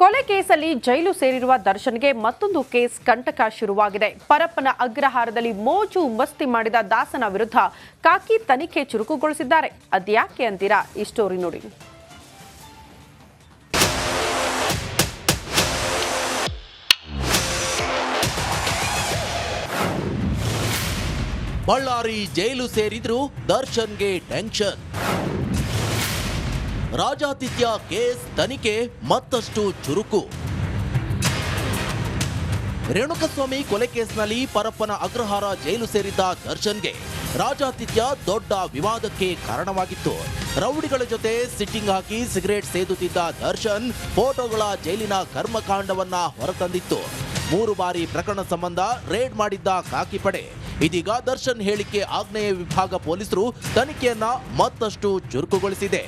ಕೊಲೆ ಕೇಸಲ್ಲಿ ಜೈಲು ಸೇರಿರುವ ದರ್ಶನ್ಗೆ ಮತ್ತೊಂದು ಕೇಸ್ ಕಂಟಕ ಶುರುವಾಗಿದೆ. ಪರಪ್ಪನ ಅಗ್ರಹಾರದಲ್ಲಿ ಮೋಜು ಮಸ್ತಿ ಮಾಡಿದ ದಾಸನ ವಿರುದ್ಧ ಕಾಕಿ ತನಿಖೆ ಚುರುಕುಗೊಳಿಸಿದ್ದಾರೆ. ಅದ್ಯಾಕೆ ಅಂತೀರಾ ಈ ಸ್ಟೋರಿ ನೋಡಿ. ಬಳ್ಳಾರಿ ಜೈಲು ಸೇರಿದ್ರು ದರ್ಶನ್ಗೆ ಟೆನ್ಷನ್. ರಾಜಾತಿಥ್ಯ ಕೇಸ್ ತನಿಖೆ ಮತ್ತಷ್ಟು ಚುರುಕು. ರೇಣುಕಸ್ವಾಮಿ ಕೊಲೆ ಕೇಸ್ನಲ್ಲಿ ಪರಪ್ಪನ ಅಗ್ರಹಾರ ಜೈಲು ಸೇರಿದ್ದ ದರ್ಶನ್ಗೆ ರಾಜಾತಿಥ್ಯ ದೊಡ್ಡ ವಿವಾದಕ್ಕೆ ಕಾರಣವಾಗಿತ್ತು. ರೌಡಿಗಳ ಜೊತೆ ಸಿಟ್ಟಿಂಗ್ ಹಾಕಿ ಸಿಗರೇಟ್ ಸೇದುತ್ತಿದ್ದ ದರ್ಶನ್ ಫೋಟೋಗಳ ಜೈಲಿನ ಕರ್ಮಕಾಂಡವನ್ನ ಹೊರತಂದಿತ್ತು. ಮೂರು ಬಾರಿ ಪ್ರಕರಣ ಸಂಬಂಧ ರೇಡ್ ಮಾಡಿದ್ದ ಕಾಕಿ ಪಡೆ. ಇದೀಗ ದರ್ಶನ್ ಹೇಳಿಕೆ ಆಗ್ನೇಯ ವಿಭಾಗ ಪೊಲೀಸರು ತನಿಖೆಯನ್ನ ಮತ್ತಷ್ಟು ಚುರುಕುಗೊಳಿಸಿದೆ.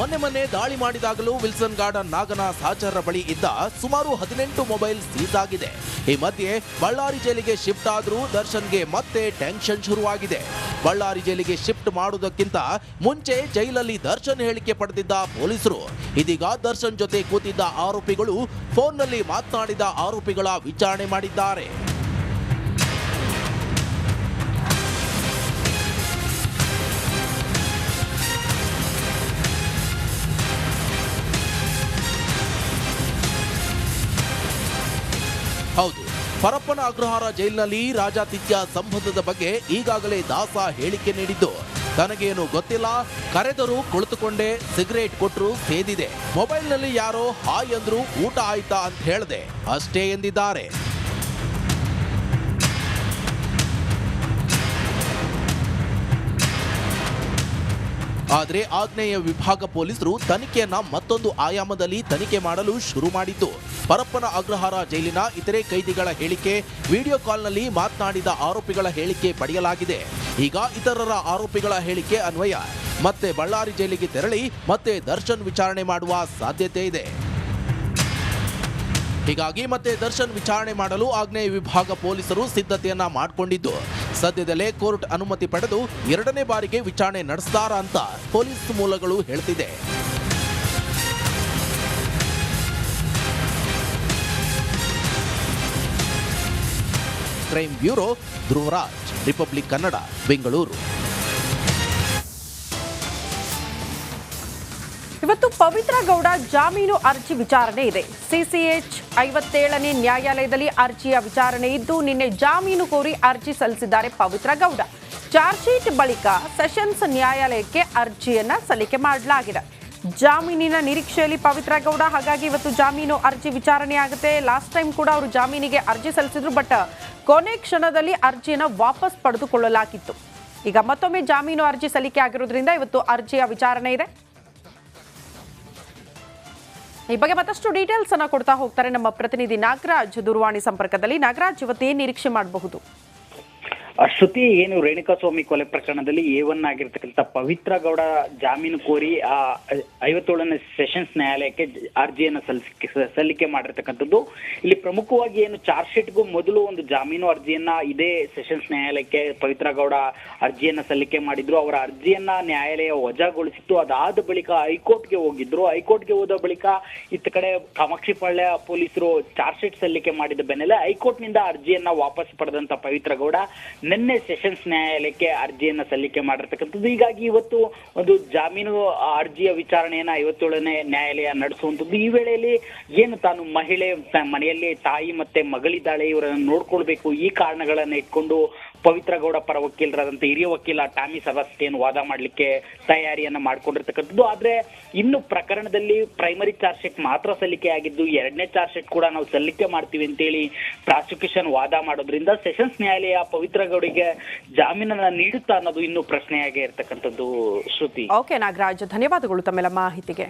ಮೊನ್ನೆ ಮೊನ್ನೆ ದಾಳಿ ಮಾಡಿದಾಗಲೂ ವಿಲ್ಸನ್ ಗಾರ್ಡನ್ ನಾಗನ ಸಹಚರರ ಬಳಿ ಇದ್ದ ಸುಮಾರು ಹದಿನೆಂಟು ಮೊಬೈಲ್ ಸೀಸ್ ಆಗಿದೆ. ಈ ಮಧ್ಯೆ ಬಳ್ಳಾರಿ ಜೈಲಿಗೆ ಶಿಫ್ಟ್ ಆದರೂ ದರ್ಶನ್ಗೆ ಮತ್ತೆ ಟೆನ್ಷನ್ ಶುರುವಾಗಿದೆ. ಬಳ್ಳಾರಿ ಜೈಲಿಗೆ ಶಿಫ್ಟ್ ಮಾಡುವುದಕ್ಕಿಂತ ಮುಂಚೆ ಜೈಲಲ್ಲಿ ದರ್ಶನ್ ಹೇಳಿಕೆ ಪಡೆದಿದ್ದ ಪೊಲೀಸರು. ಇದೀಗ ದರ್ಶನ್ ಜೊತೆ ಕೂತಿದ್ದ ಆರೋಪಿಗಳು ಫೋನ್ನಲ್ಲಿ ಮಾತನಾಡಿದ ಆರೋಪಿಗಳ ವಿಚಾರಣೆ ಮಾಡಿದ್ದಾರೆ. ಪರಪ್ಪನ ಅಗ್ರಹಾರ ಜೈಲಿನಲ್ಲಿ ರಾಜಾತಿಥ್ಯ ಸಂಬಂಧದ ಬಗ್ಗೆ ಈಗಾಗಲೇ ದಾಸ ಹೇಳಿಕೆ ನೀಡಿದ್ದು. ತನಗೇನು ಗೊತ್ತಿಲ್ಲ. ಕರೆದರೂ ಕುಳಿತುಕೊಂಡೆ. ಸಿಗರೇಟ್ ಕೊಟ್ಟರು ಸೇದಿದೆ. ಮೊಬೈಲ್ನಲ್ಲಿ ಯಾರೋ ಹಾಯ್ ಅಂದ್ರು ಊಟ ಆಯ್ತಾ ಅಂತ ಹೇಳದೆ. ಅಷ್ಟೇ ಎಂದಿದ್ದಾರೆ. ಆದರೆ ಆಗ್ನೇಯ ವಿಭಾಗ ಪೊಲೀಸರು ತನಿಖೆಯನ್ನ ಮತ್ತೊಂದು ಆಯಾಮದಲ್ಲಿ ತನಿಖೆ ಮಾಡಲು ಶುರು ಮಾಡಿತು ಪರಪ್ಪನ ಅಗ್ರಹಾರ ಜೈಲಿನ ಇತರೆ ಕೈದಿಗಳ ಹೇಳಿಕೆ, ವಿಡಿಯೋ ಕಾಲ್ನಲ್ಲಿ ಮಾತನಾಡಿದ ಆರೋಪಿಗಳ ಹೇಳಿಕೆ ಪಡೆಯಲಾಗಿದೆ. ಈಗ ಇತರರ ಆರೋಪಿಗಳ ಹೇಳಿಕೆ ಅನ್ವಯ. ಮತ್ತೆ ಬಳ್ಳಾರಿ ಜೈಲಿಗೆ ತೆರಳಿ ಮತ್ತೆ ದರ್ಶನ್ ವಿಚಾರಣೆ ಮಾಡುವ ಸಾಧ್ಯತೆ ಇದೆ. ಹೀಗಾಗಿ ಮತ್ತೆ ದರ್ಶನ್ ವಿಚಾರಣೆ ಮಾಡಲು ಆಗ್ನೇಯ ವಿಭಾಗ ಪೊಲೀಸರು ಸಿದ್ಧತೆಯನ್ನ ಮಾಡಿಕೊಂಡಿದ್ದು. ಸದ್ಯದಲ್ಲೇ ಕೋರ್ಟ್ ಅನುಮತಿ ಪಡೆದು ಎರಡನೇ ಬಾರಿಗೆ ವಿಚಾರಣೆ ನಡೆಸ್ತಾರ ಅಂತ ಪೊಲೀಸ್ ಮೂಲಗಳು ಹೇಳ್ತಿದೆ. Crime bureau Dhruvaraj, Republic Kannada, Bengaluru. Pavithra Gowda ಜಾಮೀನು ಅರ್ಜಿ ವಿಚಾರಣೆ ಇದೆ. ಸಿಸಿಎಚ್ ಐವತ್ತೇಳನೇ ನ್ಯಾಯಾಲಯದಲ್ಲಿ ಅರ್ಜಿಯ ವಿಚಾರಣೆ ಇದ್ದು, ನಿನ್ನೆ ಜಾಮೀನು ಕೋರಿ ಅರ್ಜಿ ಸಲ್ಲಿಸಿದ್ದಾರೆ ಪವಿತ್ರ ಗೌಡ. ಚಾರ್ಜ್ ಬಳಿಕ ಸೆಷನ್ಸ್ ನ್ಯಾಯಾಲಯಕ್ಕೆ ಅರ್ಜಿಯನ್ನ ಸಲ್ಲಿಕೆ ಮಾಡಲಾಗಿದೆ. ಜಾಮೀನಿನ ನಿರೀಕ್ಷೆಯಲ್ಲಿ ಪವಿತ್ರ ಗೌಡ, ಹಾಗಾಗಿ ಇವತ್ತು ಜಾಮೀನು ಅರ್ಜಿ ವಿಚಾರಣೆ ಆಗುತ್ತೆ. ಲಾಸ್ಟ್ ಟೈಮ್ ಕೂಡ ಅವರು ಜಾಮೀನಿಗೆ ಅರ್ಜಿ ಸಲ್ಲಿಸಿದ್ರು, ಬಟ್ ಕೊನೆ ಕ್ಷಣದಲ್ಲಿ ಅರ್ಜಿಯನ್ನು ವಾಪಸ್ ಪಡೆದುಕೊಳ್ಳಲಾಗಿತ್ತು. ಈಗ ಮತ್ತೊಮ್ಮೆ ಜಾಮೀನು ಅರ್ಜಿ ಸಲ್ಲಿಕೆ ಆಗಿರೋದ್ರಿಂದ ಇವತ್ತು ಅರ್ಜಿಯ ವಿಚಾರಣೆ ಇದೆ. ಈ ಬಗ್ಗೆ ಮತ್ತಷ್ಟು ಡೀಟೇಲ್ಸ್ ಅನ್ನ ಕೊಡ್ತಾ ಹೋಗ್ತಾರೆ ನಮ್ಮ ಪ್ರತಿನಿಧಿ ನಾಗರಾಜ್ ದೂರವಾಣಿ ಸಂಪರ್ಕದಲ್ಲಿ. ನಾಗರಾಜ್, ಇವತ್ತೇನು ನಿರೀಕ್ಷೆ ಮಾಡಬಹುದು? ಶ್ರುತಿ ಏನು ರೇಣುಕಾಸ್ವಾಮಿ ಕೊಲೆ ಪ್ರಕರಣದಲ್ಲಿ ಎ ಒನ್ ಆಗಿರ್ತಕ್ಕಂಥ ಪವಿತ್ರ ಗೌಡ ಜಾಮೀನು ಕೋರಿ ಆ ಐವತ್ತೇಳನೇ ಸೆಷನ್ಸ್ ನ್ಯಾಯಾಲಯಕ್ಕೆ ಅರ್ಜಿಯನ್ನು ಸಲ್ಲಿಕೆ ಸಲ್ಲಿಕೆ ಮಾಡಿರ್ತಕ್ಕಂಥದ್ದು. ಇಲ್ಲಿ ಪ್ರಮುಖವಾಗಿ ಏನು ಚಾರ್ಜ್ ಶೀಟ್ಗೂ ಮೊದಲು ಒಂದು ಜಾಮೀನು ಅರ್ಜಿಯನ್ನ ಇದೇ ಸೆಷನ್ಸ್ ನ್ಯಾಯಾಲಯಕ್ಕೆ ಪವಿತ್ರ ಗೌಡ ಅರ್ಜಿಯನ್ನ ಸಲ್ಲಿಕೆ ಮಾಡಿದ್ರು. ಅವರ ಅರ್ಜಿಯನ್ನ ನ್ಯಾಯಾಲಯ ವಜಾಗೊಳಿಸಿತ್ತು. ಅದಾದ ಬಳಿಕ ಹೈಕೋರ್ಟ್ಗೆ ಹೋಗಿದ್ರು. ಹೈಕೋರ್ಟ್ಗೆ ಹೋದ ಬಳಿಕ ಇತ್ತ ಕಡೆ ಕಾಮಾಕ್ಷಿಪಾಳ್ಯ ಪೊಲೀಸರು ಚಾರ್ಜ್ ಶೀಟ್ ಸಲ್ಲಿಕೆ ಮಾಡಿದ ಬೆನ್ನಲ್ಲೇ ಹೈಕೋರ್ಟ್ನಿಂದ ಅರ್ಜಿಯನ್ನ ವಾಪಸ್ ಪಡೆದಂತ ಪವಿತ್ರ ಗೌಡ ನಿನ್ನೆ ಸೆಷನ್ಸ್ ನ್ಯಾಯಾಲಯಕ್ಕೆ ಅರ್ಜಿಯನ್ನ ಸಲ್ಲಿಕೆ ಮಾಡಿರ್ತಕ್ಕಂಥದ್ದು. ಹೀಗಾಗಿ ಇವತ್ತು ಒಂದು ಜಾಮೀನು ಅರ್ಜಿಯ ವಿಚಾರಣೆಯನ್ನ ಐವತ್ತೇಳನೇ ನ್ಯಾಯಾಲಯ ನಡೆಸುವಂಥದ್ದು. ಈ ವೇಳೆಯಲ್ಲಿ ಏನು ತಾನು ಮಹಿಳೆ, ಮನೆಯಲ್ಲಿ ತಾಯಿ ಮತ್ತೆ ಮಗಳಿದ್ದಾಳೆ ಇವರನ್ನು ನೋಡ್ಕೊಳ್ಬೇಕು. ಈ ಕಾರಣಗಳನ್ನ ಇಟ್ಕೊಂಡು ಪವಿತ್ರ ಗೌಡ ಪರ ವಕೀಲರಾದಂತ ಹಿರಿಯ ವಕೀಲ ಟಾಮಿ ಸಬಾಸ್ಟಿಯನ್ ವಾದ ಮಾಡಲಿಕ್ಕೆ ತಯಾರಿಯನ್ನ ಮಾಡ್ಕೊಂಡಿರ್ತಕ್ಕಂಥದ್ದು. ಆದ್ರೆ ಇನ್ನು ಪ್ರಕರಣದಲ್ಲಿ ಪ್ರೈಮರಿ ಚಾರ್ಜ್ ಶೀಟ್ ಮಾತ್ರ ಸಲ್ಲಿಕೆ ಆಗಿದ್ದು, ಎರಡನೇ ಚಾರ್ಜ್ ಶೀಟ್ ಕೂಡ ನಾವು ಸಲ್ಲಿಕೆ ಮಾಡ್ತೀವಿ ಅಂತೇಳಿ ಪ್ರಾಸಿಕ್ಯೂಷನ್ ವಾದ ಮಾಡೋದ್ರಿಂದ ಸೆಷನ್ಸ್ ನ್ಯಾಯಾಲಯ ಪವಿತ್ರ ಗೌಡಿಗೆ ಜಾಮೀನನ್ನ ನೀಡುತ್ತಾ ಅನ್ನೋದು ಇನ್ನು ಪ್ರಶ್ನೆಯಾಗೇ ಇರ್ತಕ್ಕಂಥದ್ದು ಶ್ರುತಿ. ಓಕೆ ನಾಗರಾಜ್, ಧನ್ಯವಾದಗಳು ತಮ್ಮೆಲ್ಲ ಮಾಹಿತಿಗೆ.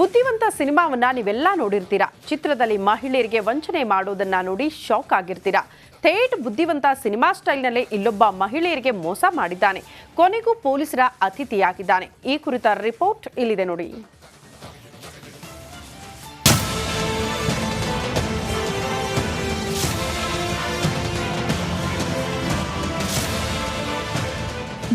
ಬುದ್ಧಿವಂತ ಸಿನಿಮಾವನ್ನ ನೀವೆಲ್ಲ ನೋಡಿರ್ತೀರಾ? ಚಿತ್ರದಲ್ಲಿ ಮಹಿಳೆಯರಿಗೆ ವಂಚನೆ ಮಾಡೋದನ್ನ ನೋಡಿ ಶಾಕ್ ಆಗಿರ್ತೀರಾ? ಥೇಟ್ ಬುದ್ಧಿವಂತ ಸಿನಿಮಾ ಸ್ಟೈಲ್ನಲ್ಲೇ ಇಲ್ಲೊಬ್ಬ ಮಹಿಳೆಯರಿಗೆ ಮೋಸ ಮಾಡಿದ್ದಾನೆ. ಕೊನೆಗೂ ಪೊಲೀಸರ ಅತಿಥಿಯಾಗಿದ್ದಾನೆ. ಈ ಕುರಿತ ರಿಪೋರ್ಟ್ ಇಲ್ಲಿದೆ ನೋಡಿ.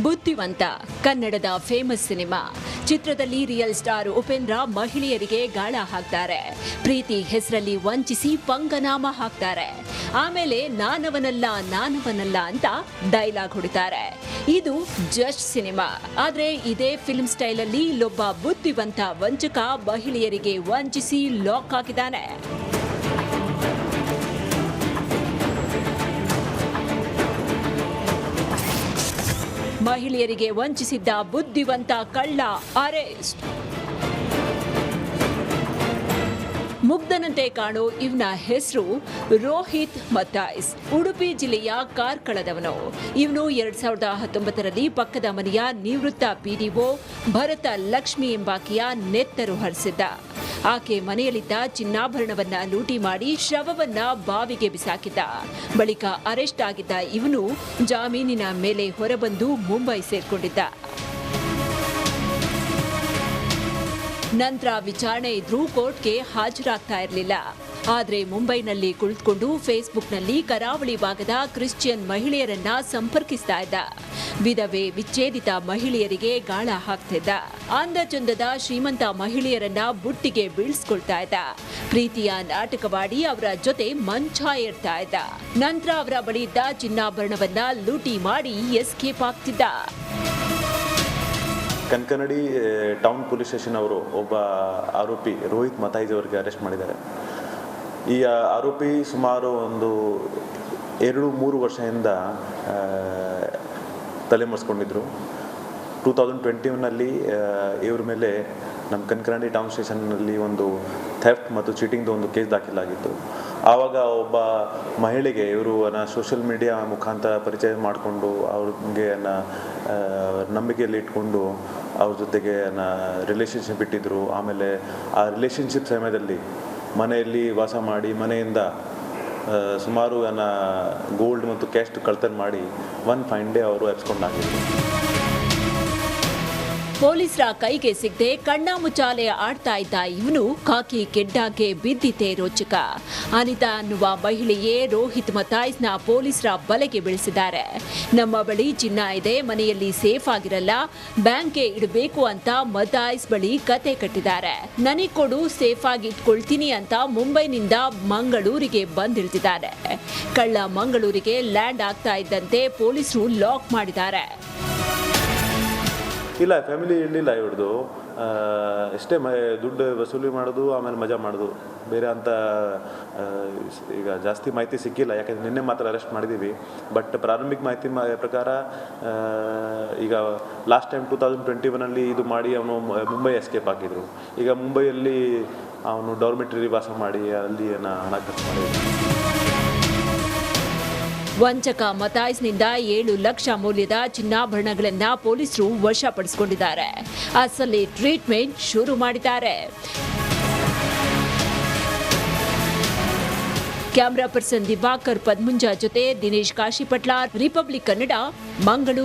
ಬುದ್ಧಿವಂತ ಕನ್ನಡದ ಫೇಮಸ್ ಸಿನಿಮಾ. ಚಿತ್ರದಲ್ಲಿ ರಿಯಲ್ ಸ್ಟಾರ್ ಉಪೇಂದ್ರ ಮಹಿಳೆಯರಿಗೆ ಗಾಳ ಹಾಕ್ತಾರೆ. ಪ್ರೀತಿ ಹೆಸರಲ್ಲಿ ವಂಚಿಸಿ ಪಂಗನಾಮ ಹಾಕ್ತಾರೆ. ಆಮೇಲೆ ನಾನವನಲ್ಲ ನಾನವನಲ್ಲ ಅಂತ ಡೈಲಾಗ್ ಹೊಡಿತಾರೆ. ಇದು ಜಸ್ಟ್ ಸಿನಿಮಾ. ಆದ್ರೆ ಇದೇ ಫಿಲ್ಮ್ ಸ್ಟೈಲ್ ಅಲ್ಲಿ ಇಲ್ಲೊಬ್ಬ ಬುದ್ಧಿವಂತ ವಂಚಕ ಮಹಿಳೆಯರಿಗೆ ವಂಚಿಸಿ ಲಾಕ್ ಹಾಕಿದ್ದಾನೆ. ಮಹಿಳೆಯರಿಗೆ ವಂಚಿಸಿದ್ದ ಬುದ್ಧಿವಂತ ಕಳ್ಳ ಅರೆಸ್ಟ್. ಮುಗ್ಧನಂತೆ ಕಾಣೋ ಇವನ ಹೆಸರು ರೋಹಿತ್ ಮತಾಯ್ಸ್. ಉಡುಪಿ ಜಿಲ್ಲೆಯ ಕಾರ್ಕಳದವನು. ಇವನು ಎರಡ್ ಸಾವಿರದ ಹತ್ತೊಂಬತ್ತರಲ್ಲಿ ಪಕ್ಕದ ಮನೆಯ ನಿವೃತ್ತ ಪಿಡಿಒ ಭರತ ಲಕ್ಷ್ಮಿ ಎಂಬಾಕೆಯ ನೆತ್ತರು ಹರಿಸಿದ್ದ. ಆಕೆ ಮನೆಯಲ್ಲಿದ್ದ ಚಿನ್ನಾಭರಣವನ್ನ ಲೂಟಿ ಮಾಡಿ ಶವವನ್ನ ಬಾವಿಗೆ ಬಿಸಾಕಿದ್ದ. ಬಳಿಕ ಅರೆಸ್ಟ್ ಆಗಿದ್ದ ಇವನು ಜಾಮೀನಿನ ಮೇಲೆ ಹೊರಬಂದು ಮುಂಬೈ ಸೇರ್ಕೊಂಡಿದ್ದ. ನಂತರ ವಿಚಾರಣೆ ಇದ್ರೂ ಕೋರ್ಟ್ಗೆ ಹಾಜರಾಗ್ತಾ ಇರಲಿಲ್ಲ. ಆದರೆ ಮುಂಬೈನಲ್ಲಿ ಕುಳಿತುಕೊಂಡು ಫೇಸ್ಬುಕ್ನಲ್ಲಿ ಕರಾವಳಿ ಭಾಗದ ಕ್ರಿಶ್ಚಿಯನ್ ಮಹಿಳೆಯರನ್ನ ಸಂಪರ್ಕಿಸ್ತಾ ಇದ್ದ. ವಿಧವೆ ವಿಚ್ಛೇದಿತ ಮಹಿಳೆಯರಿಗೆ ಗಾಳ ಹಾಕ್ತಿದ್ದ. ಅಂದ ಚಂದದ ಶ್ರೀಮಂತ ಮಹಿಳೆಯರನ್ನ ಬುಟ್ಟಿಗೆ ಬೀಳ್ಸ್ಕೊಳ್ತಾ ಇದ್ದ. ಪ್ರೀತಿಯ ನಾಟಕವಾಡಿ ಅವರ ಜೊತೆ ಮಂಚ ಏರ್ತಾ ಇದ್ದ. ನಂತರ ಅವರ ಬಳಿ ಇದ್ದ ಚಿನ್ನಾಭರಣವನ್ನ ಲೂಟಿ ಮಾಡಿ ಎಸ್ಕೇಪ್ ಆಗ್ತಿದ್ದ. ಕನ್ಕನಡಿ ಟೌನ್ ಪೊಲೀಸ್ ಸ್ಟೇಷನ್ ಅವರು ಒಬ್ಬ ಆರೋಪಿ ರೋಹಿತ್ ಮತಾಯಿಜ್ ಅವರಿಗೆ ಅರೆಸ್ಟ್ ಮಾಡಿದ್ದಾರೆ. ಈ ಆರೋಪಿ ಸುಮಾರು ಒಂದು ಎರಡು ಮೂರು ವರ್ಷದಿಂದ ತಲೆಮರೆಸ್ಕೊಂಡಿದ್ರು. ಟೂ ತೌಸಂಡ್ ಟ್ವೆಂಟಿ ಒನ್ನಲ್ಲಿ ಇವ್ರ ಮೇಲೆ ನಮ್ಮ ಕನ್ಕನಡಿ ಟೌನ್ ಸ್ಟೇಷನ್ನಲ್ಲಿ ಒಂದು ಥೆಫ್ಟ್ ಮತ್ತು ಚೀಟಿಂಗ್ದು ಒಂದು ಕೇಸ್ ದಾಖಲಾಗಿತ್ತು. ಆವಾಗ ಒಬ್ಬ ಮಹಿಳೆಗೆ ಇವರು ಸೋಷಿಯಲ್ ಮೀಡಿಯಾ ಮುಖಾಂತರ ಪರಿಚಯ ಮಾಡಿಕೊಂಡು ಅವ್ರಿಗೆ ನಂಬಿಕೆಯಲ್ಲಿ ಇಟ್ಕೊಂಡು ಅವ್ರ ಜೊತೆಗೆ ರಿಲೇಷನ್ಶಿಪ್ ಇಟ್ಟಿದ್ದರು ಆಮೇಲೆ ಆ ರಿಲೇಷನ್ಶಿಪ್ ಸಮಯದಲ್ಲಿ ಮನೆಯಲ್ಲಿ ವಾಸ ಮಾಡಿ ಮನೆಯಿಂದ ಸುಮಾರು ಸುಮಾರು ಗೋಲ್ಡ್ ಮತ್ತು ಕ್ಯಾಶ್ ಕಳ್ತನ ಮಾಡಿ ಒನ್ ಫೈನ್ ಡೇ ಅವರು ಎಬ್ಸ್ಕೊಂಡಾಗಿದ್ರು. ಪೊಲೀಸರ ಕೈಗೆ ಸಿಗದೆ ಕಣ್ಣಾಮುಚ್ಚಾಲೆ ಆಡ್ತಾ ಇದ್ದ ಇವನು ಕಾಕಿ ಕೆಡ್ಡಾಗೆ ಬಿದ್ದಿತೇ ರೋಚಕ. ಅನಿತಾ ಅನ್ನುವ ಮಹಿಳೆಯೇ ರೋಹಿತ್ ಮತಾಯ್ಸ್ನ ಪೊಲೀಸರ ಬಲೆಗೆ ಬೀಳಿಸಿದ್ದಾರೆ. ನಮ್ಮ ಬಳಿ ಚಿನ್ನ ಇದೆ, ಮನೆಯಲ್ಲಿ ಸೇಫ್ ಆಗಿರಲ್ಲ, ಬ್ಯಾಂಕ್ಗೆ ಇಡಬೇಕು ಅಂತ ಮತಾಯ್ಸ್ ಬಳಿ ಕತೆ ಕಟ್ಟಿದ್ದಾರೆ. ನನಗೆ ಕೊಡು, ಸೇಫ್ ಆಗಿ ಇಟ್ಕೊಳ್ತೀನಿ ಅಂತ ಮುಂಬೈನಿಂದ ಮಂಗಳೂರಿಗೆ ಬಂದಿಳಿದಿದ್ದಾರೆ. ಕಳ್ಳ ಮಂಗಳೂರಿಗೆ ಲ್ಯಾಂಡ್ ಆಗ್ತಾ ಇದ್ದಂತೆ ಪೊಲೀಸರು ಲಾಕ್ ಮಾಡಿದ್ದಾರೆ. ಇಲ್ಲ ಫ್ಯಾಮಿಲಿ ಇರಲಿಲ್ಲ ಇವ್ರದ್ದು ಎಷ್ಟೇ ಮ, ದುಡ್ಡು ವಸೂಲಿ ಮಾಡೋದು, ಆಮೇಲೆ ಮಜಾ ಮಾಡೋದು. ಬೇರೆ ಅಂತ ಈಗ ಜಾಸ್ತಿ ಮಾಹಿತಿ ಸಿಕ್ಕಿಲ್ಲ, ಯಾಕಂದರೆ ನಿನ್ನೆ ಮಾತ್ರ ಅರೆಸ್ಟ್ ಮಾಡಿದ್ದೀವಿ ಬಟ್ ಪ್ರಾರಂಭಿಕ ಮಾಹಿತಿ ಪ್ರಕಾರ ಈಗ last time two thousand twenty ಒನಲ್ಲಿ ಇದು ಮಾಡಿ ಅವನು ಮುಂಬೈ ಎಸ್ಕೇಪ್ ಆಗಿದ್ರು ಈಗ ಮುಂಬೈಯಲ್ಲಿ ಅವನು ಡಾರ್ಮೆಟ್ರಿ ವಾಸ ಮಾಡಿ, ಅಲ್ಲಿ ಹಣ ಖರ್ಚು ಮಾಡಿದ್ರು. ವಂಚಕ ಮತಾಯಿಸ್ನಿಂದ ಏಳು ಲಕ್ಷ ಮೌಲ್ಯದ ಚಿನ್ನಾಭರಣಗಳನ್ನ ಪೊಲೀಸರು ವಶಪಡಿಸಿಕೊಂಡಿದ್ದಾರೆ. ಅಸಲಿ ಟ್ರೀಟ್ಮೆಂಟ್ ಶುರು ಮಾಡಿದ್ದಾರೆ. ಕ್ಯಾಮ್ರಾ ಪರ್ಸನ್ ದಿವಾಕರ್ ಪದ್ಮುಂಜ ಜೊತೆ ದಿನೇಶ್ ಕಾಶಿಪಟ್ಲಾರ್, ರಿಪಬ್ಲಿಕ್ ಕನ್ನಡ, ಮಂಗಳೂರು.